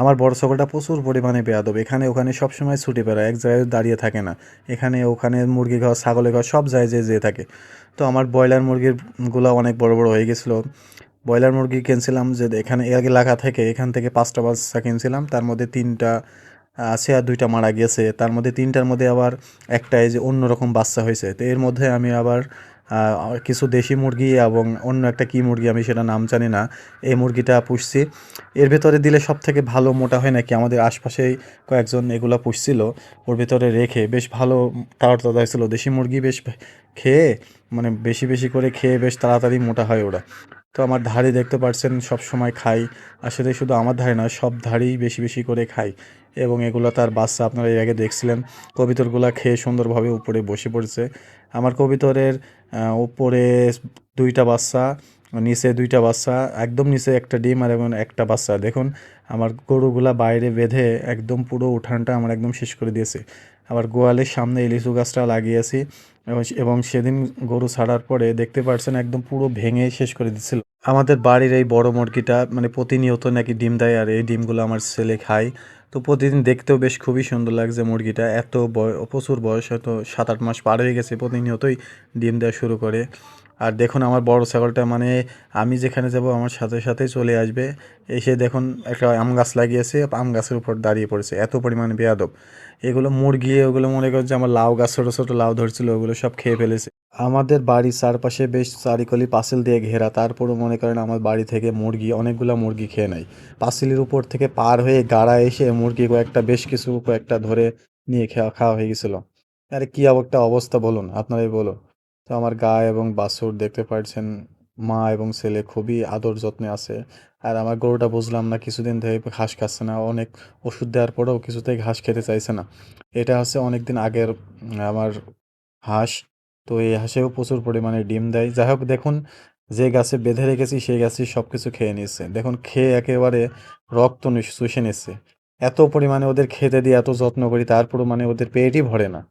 আমার বড় ছাগলটা প্রচুর পরিমাণে বেয়াদব। এখানে ওখানে সব সময় ছুটে বেড়ায়, এক জায়গায় দাঁড়িয়ে থাকে না। এখানে ওখানে মুরগি ঘর, ছাগলের ঘর, সব জায়গায় যেয়ে যেয়ে থাকে। তো আমার ব্রয়লার মুরগিরগুলো অনেক বড় বড় হয়ে গেছিল। ব্রয়লার মুরগি কিনছিলাম যে এখানে এক এলাকা থেকে এখান থেকে পাঁচটা বাচ্চা কিনছিলাম। তার মধ্যে তিনটা আছে আর দুইটা মারা গেছে তার মধ্যে তিনটার মধ্যে আবার একটা এই যে অন্যরকম বাচ্চা হয়েছে। তো এর মধ্যে আমি আবার কিছু দেশি মুরগি এবং অন্য একটা কী মুরগি আমি সেটা নাম জানি না, এই মুরগিটা পুষছি। এর ভেতরে দিলে সব থেকে ভালো মোটা হয় নাকি? আমাদের আশপাশেই কয়েকজন এগুলো পুষছিল, ওর ভেতরে রেখে বেশ ভালো তাড়া তাড়া হয়েছিল দেশি মুরগি বেশ খেয়ে মানে বেশি বেশি করে খেয়ে বেশ তাড়াতাড়ি মোটা হয় ওরা। তো আমার ধাড়ি দেখতে পাচ্ছেন সব সময় খাই। আসলে শুধু আমার ধারে না সব ধাড়ি বেশি বেশি করে খাই। এবং এগুলো তার বাচ্চা আপনারা এর আগে দেখছিলেন। কবিতরগুলো খেয়ে সুন্দরভাবে উপরে বসে পড়েছে। আমার কবিতরের উপরে দুইটা বাচ্চা, নিচে দুইটা বাচ্চা, একদম নিচে একটা ডিম আর এবং একটা বাচ্চা। দেখুন, আমার গরুগুলা বাইরে বেঁধে একদম পুরো উঠানটা আমার একদম শেষ করে দিয়েছে। আবার গোয়ালের সামনে লিচু গাছটা লাগিয়েছি এবং সেদিন গরু ছাড়ার পরে দেখতে পাচ্ছেন একদম পুরো ভেঙে শেষ করে দিচ্ছিল। আমাদের বাড়ির এই বড় মুরগিটা মানে প্রতিনিয়ত নাকি ডিম দেয় আর এই ডিমগুলো আমার ছেলে খায়। তো প্রতিদিন দেখতেও বেশ খুবই সুন্দর লাগছে মুরগিটা। এত বয় প্রচুর বয়স, হয়তো সাত আট মাস পার হয়ে গেছে প্রতিনিয়তই ডিম দেওয়া শুরু করে। আর দেখুন আমার বড় ছাগলটা মানে আমি যেখানে যাব আমার সাথে সাথে চলে আসবে। এসে দেখুন একটা আম গাছ লাগিয়েছে, আম গাছের উপর দাঁড়িয়ে পড়েছে, এত পরিমাণে বেয়াদব। এগুলো মুরগি ওগুলো মনে করছে আমার লাউ গাছ, ছোটো ছোটো লাউ ধরছিল, ওগুলো সব খেয়ে ফেলেছে। আমাদের বাড়ির চারপাশে বেশ চারিকলি পাঁচিল দিয়ে ঘেরা, তারপরও মনে করেন আমার বাড়ি থেকে মুরগি, অনেকগুলো মুরগি খেয়ে নেয়। পাঁচিলের উপর থেকে পার হয়ে গাড়া এসে মুরগি কয়েকটা, বেশ কিছু কয়েকটা ধরে নিয়ে খাওয়া খাওয়া হয়ে গেছিল। আরে কি একটা অবস্থা বলুন, আপনারাই বলুন। তো আমার গায়ে এবং বাছুর দেখতে পাচ্ছেন মা এবং ছেলে খুবই আদর যত্নে আছে। আর আমার গরুটা বুঝলাম না, কিছুদিন থেকে ঘাস খাচ্ছে না, অনেক ওষুধ দেওয়ার পরেও কিছুতেই ঘাস খেতে চাইছে না। এটা হচ্ছে অনেক দিন আগের আমার হাঁস। তো এই হাঁসেও প্রচুর পরিমাণে ডিম দেয়। যাই হোক, দেখুন, যে গাছে বেঁধে রেখেছি, সেই গাছই সব কিছু খেয়ে নিচ্ছে। দেখুন, খেয়ে একেবারে রক্ত চুষে নিচ্ছে। এত পরিমাণে ওদের খেতে দিয়ে এত যত্ন করি, তারপরও মানে ওদের পেটই ভরে না।